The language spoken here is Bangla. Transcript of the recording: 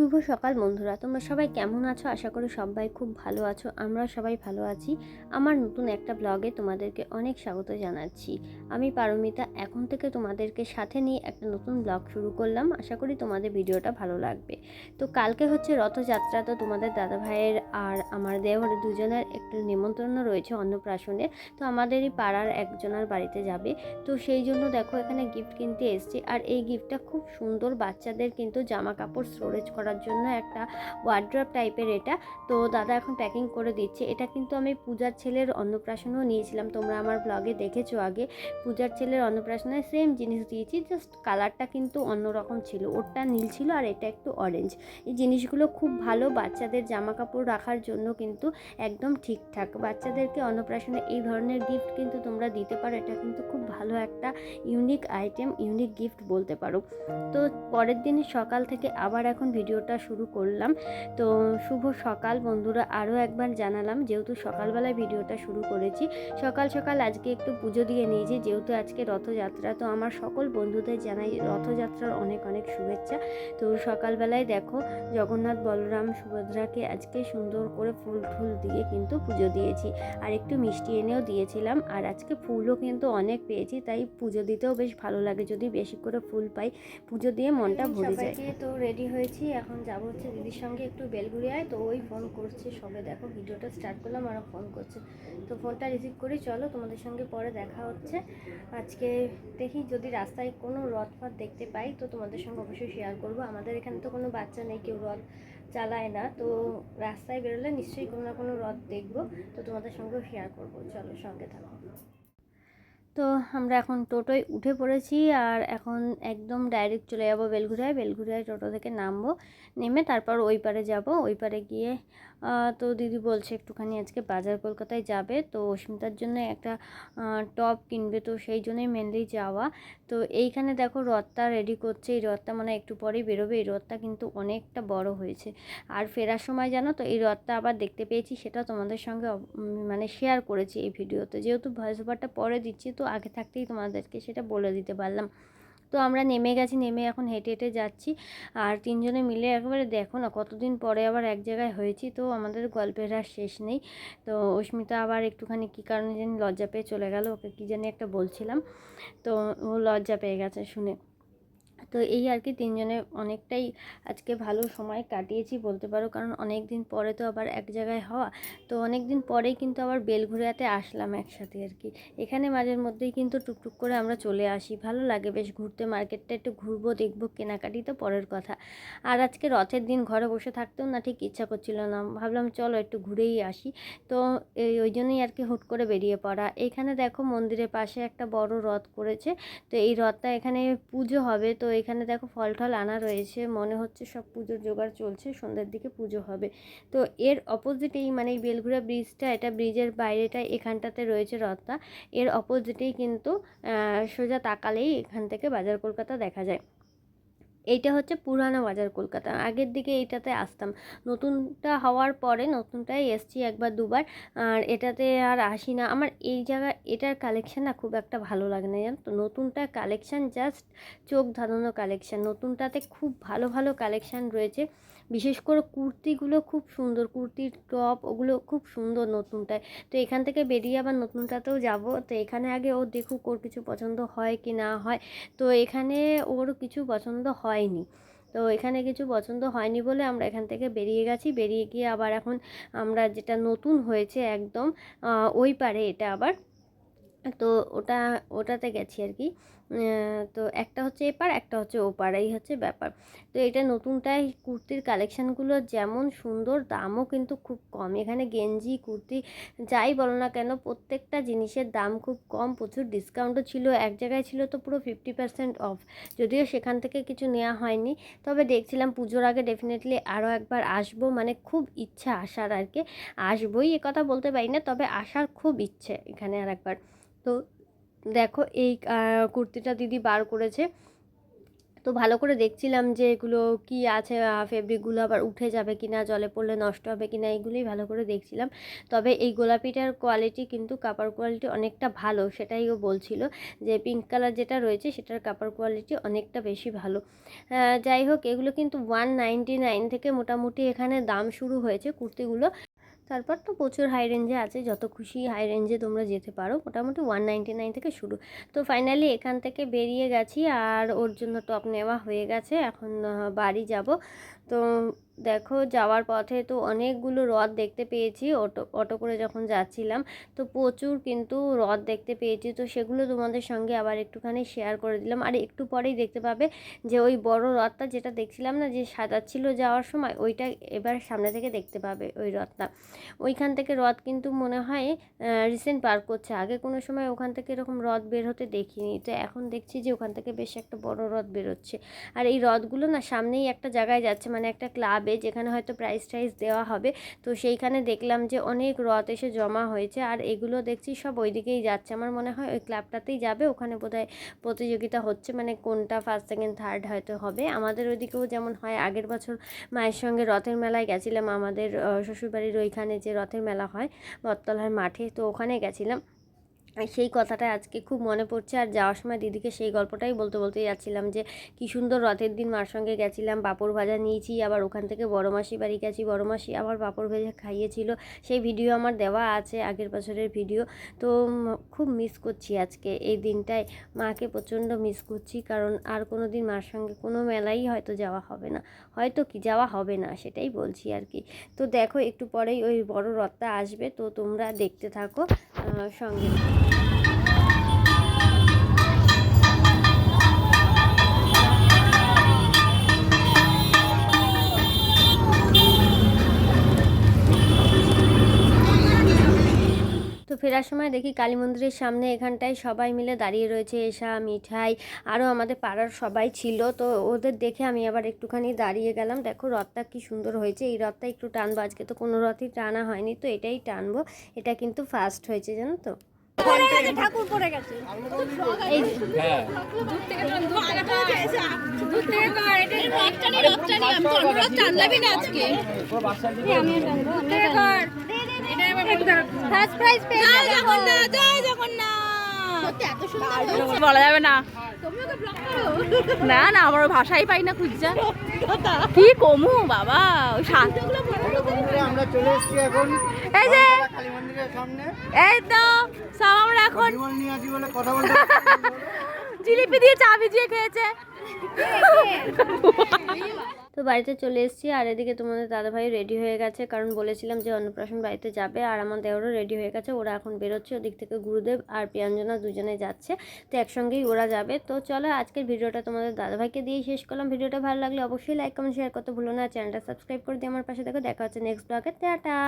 শুভ সকাল বন্ধুরা। তোমরা সবাই কেমন আছো? আশা করি সবাই খুব ভালো আছো। আমরা সবাই ভালো আছি। আমার নতুন একটা ব্লগে তোমাদেরকে অনেক স্বাগত জানাচ্ছি। আমি পারমিতা। এখন থেকে তোমাদেরকে সাথে নিয়ে একটা নতুন ব্লগ শুরু করলাম। আশা করি তোমাদের ভিডিওটা ভালো লাগবে। তো কালকে হচ্ছে রথযাত্রা। তো তোমাদের দাদা ভাইয়ের আর আমার দেওয়ার দুজনের একটু নিমন্ত্রণ রয়েছে অন্নপ্রাশনে। তো আমাদেরই পাড়ার একজনের বাড়িতে যাবে। তো সেই জন্য দেখো এখানে গিফট কিনতে এসেছি। আর এই গিফটটা খুব সুন্দর বাচ্চাদের কিন্তু জামা কাপড় স্টোরেজ করার জন্য একটা ওয়ার্ড্রপ টাইপের এটা। তো দাদা এখন প্যাকিং করে দিচ্ছে। এটা কিন্তু আমি পূজার ছেলের অন্নপ্রাশনও নিয়েছিলাম। তোমরা আমার ব্লগে দেখেছ আগে। পূজার ছেলের অন্নপ্রাশনে সেম জিনিস দিয়েছি। জাস্ট কালারটা কিন্তু অন্যরকম ছিল। ওরটা নীল ছিল আর এটা একটু অরেঞ্জ এই জিনিসগুলো খুব ভালো বাচ্চাদের জামা কাপড় রাখার জন্য কিন্তু একদম ঠিকঠাক। বাচ্চাদেরকে অন্নপ্রাশনে এই ধরনের গিফট কিন্তু তোমরা দিতে পারো। এটা কিন্তু খুব ভালো একটা ইউনিক আইটেম ইউনিক গিফট বলতে পারো। তো পরের দিন সকাল থেকে আবার এখন ভিডিওটা শুরু করলাম। তো শুভ সকাল বন্ধুরা, আরও একবার জানালাম যেহেতু সকালবেলায় ভিডিওটা শুরু করেছি, সকাল সকাল আজকে একটু পুজো দিয়ে নিয়েছি। যেহেতু আজকে রথযাত্রা, তো আমার সকল বন্ধুদের জানাই রথযাত্রার অনেক অনেক শুভেচ্ছা। তো সকালবেলায় দেখো জগন্নাথ বলরাম সুভদ্রাকে আজকে সুন্দর করে ফুল ফুল দিয়ে কিন্তু পুজো দিয়েছি। আর একটু মিষ্টি এনেও দিয়েছিলাম। আর আজকে ফুলও কিন্তু অনেক পেয়েছি, তাই পুজো দিতেও বেশ ভালো লাগে। যদি বেশি করে ফুল পাই, পুজো দিয়ে মনটা ভরে যায়। তো রেডি হয়েছি। এখন যাব হচ্ছে দিদির সঙ্গে একটু বেলগুড়িয়ায়, তো ওই ফোন করছে সবে। দেখো ভিডিওটা স্টার্ট করলাম, আর ফোন করছে। তো ফোনটা রিসিভ করি, চলো তোমাদের সঙ্গে পরে দেখা হচ্ছে। আজকে দেখি যদি রাস্তায় কোনো রথ ফথ দেখতে পাই, তো তোমাদের সঙ্গে অবশ্যই শেয়ার করব। আমাদের এখানে তো কোনো বাচ্চা নেই, কেউ রথ চালায় না। তো রাস্তায় বেরোলে নিশ্চয়ই কোনো না কোনো রথ দেখব। তো তোমাদের সঙ্গেও শেয়ার করব। চলো সঙ্গে থাকো। তো আমরা এখন টোটোয় উঠে পড়েছি আর এখন একদম ডাইরেক্ট চলে যাব বেলঘুরিয়ায়। বেলঘুরিয়ায় টোটো থেকে নামবো, নেমে তারপর ওই পারে যাব। ওই পারে গিয়ে তো দিদি বলছে একটুখানি আজকে বাজার কলকাতায় যাবে। তো অস্মিতার জন্য একটা টপ কিনবে। তো সেই জন্যই মেনলি যাওয়া। তো এইখানে দেখো রথটা রেডি করছে। এই রথটা মানে একটু পরেই বেরোবে। এই রথটা কিন্তু অনেকটা বড় হয়েছে। আর ফেরার সময় জানো তো, এই রথটা আবার দেখতে পেয়েছি। সেটা তোমাদের সঙ্গে মানে শেয়ার করেছি এই ভিডিওতে যেহেতু ভয়েস ওভারটা পরে দিচ্ছি তো আগে থাকতেই তোমাদেরকে সেটা বলে দিতে পারলাম। তো আমরা নেমে গেছি, নেমে এখন হেঁটে হেঁটে যাচ্ছি। আর তিনজনে মিলে একবারে দেখো না কতদিন পরে আবার এক জায়গায় হয়েছি, তো আমাদের গল্পের আর শেষ নেই। তো অস্মিতা আবার একটুখানি কী কারণে যেন লজ্জা পেয়ে চলে গেল, ওকে কী জানি একটা বলছিলাম। তো ও লজ্জা পেয়ে গেছে শুনে। তো এই আর কি তিনজনে অনেকটাই আজকে ভালো সময় কাটিয়েছি বলতে পারো। কারণ অনেক দিন পরে তো আবার এক জায়গায় হওয়া। তো অনেক দিন পরেই কিন্তু আবার বেলঘুরিয়াতে আসলাম একসাথে আর কি। এখানে মাঝের মধ্যেই কিন্তু টুকটুক করে আমরা চলে আসি। ভালো লাগে বেশ ঘুরতে। মার্কেটটা একটু ঘুরবো, দেখব, কেনাকাটি তো পরের কথা। আর আজকে রথের দিন ঘরে বসে থাকতেও না ঠিক ইচ্ছা করছিল না। ভাবলাম চলো একটু ঘুরেই আসি। তো এই ওই জন্যই আর কি হুট করে বেরিয়ে পড়া। এখানে দেখো মন্দিরের পাশে একটা বড় রথ করেছে তো এই রথটা এখানে পুজো হবে। তো এখানে দেখো ফল টল আনা রয়েছে, মনে হচ্ছে সব পুজোর জোগাড় চলছে, সন্ধ্যার দিকে পুজো হবে। তো এর অপোজিটেই মানে এই বেলঘুরা ব্রিজটা এটা ব্রিজের বাইরেটা এখানটাতে রয়েছে রথটা। এর অপোজিটেই কিন্তু সোজা তাকালেই এখান থেকে বাজার কলকাতা দেখা যায়। এইটা হচ্ছে পুরানো বাজার কলকাতা। আগের দিকে এইটাতে আসতাম। নতুনটা হওয়ার পরে নতুনটাই এসছি একবার দুবার। আর এটাতে আর আসি না। আমার এই জায়গা, এটার কালেকশান না খুব একটা ভালো লাগে না, জানো? তো নতুনটা কালেকশান জাস্ট চোখ ধাঁধানো কালেকশান নতুনটাতে খুব ভালো ভালো কালেকশান রয়েছে। বিশেষ করে কুর্তিগুলো খুব সুন্দর, কুর্তির টপ ওগুলো খুব সুন্দর নতুনটায়। তো এখান থেকে বেরিয়ে আবার নতুনটাতেও যাব। তো এখানে আগে ও দেখুক ওর কিছু পছন্দ হয় কি না হয়। তো এখানে ওর কিছু পছন্দ হয়নি। তো এখানে কিছু পছন্দ হয়নি বলে আমরা এখান থেকে বেরিয়ে গেছি। বেরিয়ে গিয়ে আবার এখন আমরা যেটা নতুন হয়েছে একদম ওই পারে এটা আবার। তো ওটা, ওটাতে গেছি আর কি। তো একটা হচ্ছে এপার, একটা হচ্ছে ওপার, এই হচ্ছে ব্যাপার। তো এটা নতুনটাই কুর্তির কালেকশানগুলো যেমন সুন্দর, দামও কিন্তু খুব কম। এখানে গেঞ্জি, কুর্তি যাই বলো না কেন, প্রত্যেকটা জিনিসের দাম খুব কম। প্রচুর ডিসকাউন্টও ছিল, এক জায়গায় ছিল তো পুরো ফিফটি পার্সেন্ট অফ যদিও সেখান থেকে কিছু নেওয়া হয়নি, তবে দেখছিলাম পুজোর আগে ডেফিনেটলি আরও একবার আসব মানে খুব ইচ্ছা আসার আর কি। আসবোই কথা বলতে পারি না, তবে আসার খুব ইচ্ছে এখানে আর একবার তো দেখো এই কুর্তিটা দিদি বার করেছে। তো ভালো করে দেখছিলাম যে এগুলো কি আছে ফেব্রিকগুলো আবার উঠে যাবে কি না জলে পড়লে নষ্ট হবে কি না এগুলোই ভালো করে দেখছিলাম। তবে এই গোলাপিটার কোয়ালিটি কিন্তু কাপড় কোয়ালিটি অনেকটা ভালো, সেটাই ও বলছিল যে পিঙ্ক কালার যেটা রয়েছে সেটার কাপড় কোয়ালিটি অনেকটা বেশি ভালো। যাই হোক, এগুলো কিন্তু ওয়ান নাইন থেকে মোটামুটি এখানে দাম শুরু হয়েছে কুর্তিগুলো। তারপর তো প্রচুর হাই রেঞ্জে আছে, যত খুশি হাই রেঞ্জে তোমরা যেতে পারো। মোটামুটি ওয়ান নাইনটি নাইন থেকে শুরু। তো ফাইনালি এখান থেকে বেরিয়ে গেছি আর ওর জন্য টপ নেওয়া হয়ে গেছে। এখন বাড়ি যাব। তো দেখো যাওয়ার পথে তো অনেকগুলো হ্রদ দেখতে পেয়েছি অটো অটো করে যখন যাচ্ছিলাম, তো প্রচুর কিন্তু হ্রদ দেখতে পেয়েছি। তো সেগুলো তোমাদের সঙ্গে আবার একটুখানি শেয়ার করে দিলাম। আর একটু পরেই দেখতে পাবে যে ওই বড় হ্রদটা যেটা দেখছিলাম না, যে সাদা ছিল যাওয়ার সময়, ওইটা এবার সামনে থেকে দেখতে পাবে ওই হ্রদটা। ওইখান থেকে হ্রদ কিন্তু মনে হয় রিসেন্ট পার করছে। আগে কোনো সময় ওখান থেকে এরকম হ্রদ বের হতে দেখিনি। তো এখন দেখছি যে ওখান থেকে বেশ একটা বড় হ্রদ বেরোচ্ছে। আর এই হ্রদগুলো না সামনেই একটা জায়গায় যাচ্ছে মানে একটা ক্লাবে যেখানে হয়তো প্রাইস টাইস দেওয়া হবে। তো সেইখানে দেখলাম যে অনেক হ্রদ এসে জমা হয়েছে আর এগুলো দেখছি সব ওইদিকেই যাচ্ছে। আমার মনে হয় ওই ক্লাবটাতেই যাবে, ওখানে বোধহয় প্রতিযোগিতা হচ্ছে মানে কোনটা ফার্স্ট সেকেন্ড থার্ড হয়তো হবে। আমাদের ওইদিকেও যেমন হয়, আগের বছর মায়ের সঙ্গে রথের মেলায় গেছিলাম, আমাদের শ্বশুরবাড়ির ওইখানে যে রথের মেলা হয়, বটতলার মাঠে, তো ওখানে গেছিলাম। সেই কথাটা আজকে খুব মনে পড়ছে। আর যাওয়ার সময় দিদিকে সেই গল্পটাই বলতে বলতে যাচ্ছিলাম যে, কি সুন্দর রথের দিন মার সঙ্গে গেছিলাম, পাঁপড় ভাজা নিয়েছি, আবার ওখান থেকে বড় মাসি বাড়ি গেছি, বড় মাসি আবার পাঁপড় ভেজা খাইয়েছিল। সেই ভিডিও আমার দেওয়া আছে আগের বছরের ভিডিও। তো খুব মিস করছি আজকে এই দিনটায়। মাকে প্রচণ্ড মিস করছি কারণ আর কোনো দিন মার সঙ্গে কোনো মেলাই হয়তো যাওয়া হবে না। হয়তো কি যাওয়া হবে না সেটাই বলছি আর কি। তো দেখো একটু পরেই ওই বড় রথটা আসবে। তো তোমরা দেখতে থাকো। আহ, সঙ্গে তো ফেরার সময় দেখি কালী মন্দিরের সামনে এখানটায় সবাই মিলে দাঁড়িয়ে রয়েছে এসা মিঠাই আরও আমাদের পাড়ার সবাই ছিল। তো ওদের দেখে আমি আবার একটুখানি দাঁড়িয়ে গেলাম। দেখো রথটা কি সুন্দর হয়েছে। এই রথটা একটু টানবো। আজকে তো কোনো রথই টানা হয়নি তো এটাই টানবো। এটা কিন্তু ফার্স্ট হয়েছে জানো তো? ঠাকুর পড়ে গেছে। এই ফার্স্ট বলা যাবে না। না না আমার ভাষাই পাই না খুঁজছে কি কমু বাবা ওই সাত বন্ধুরা আমরা চলে এসেছি এখন। এই যে কালী মন্দিরের সামনে। এই তো সব আমরা এখন কথা বলতে জিলিপি দিয়ে চা ভিজিয়ে খেয়েছে। তো বাড়িতে চলে এসেছি, আর এদিকে তোমাদের দাদাভাই রেডি হয়ে গেছে, কারণ বলেছিলাম যে অন্নপ্রাশন বাড়িতে যাবে, আর আমার দেওরও রেডি হয়ে গেছে, ওরা এখন বেরোচ্ছে ওদিক থেকে গুরুদেব আর প্রিয়াঞ্জনা দুজনে যাচ্ছে, তো একসঙ্গেই ওরা যাবে। তো চলো আজকের ভিডিওটা তোমাদের দাদাভাইকে দিয়েই শেষ করলাম। ভিডিওটা ভালো লাগলে অবশ্যই লাইক কমেন্ট শেয়ার করতে ভুলো না। চ্যানেলটা সাবস্ক্রাইব করে দিয়ে আমার পাশে দেখো। দেখা হচ্ছে নেক্সট ব্লগে টাটা!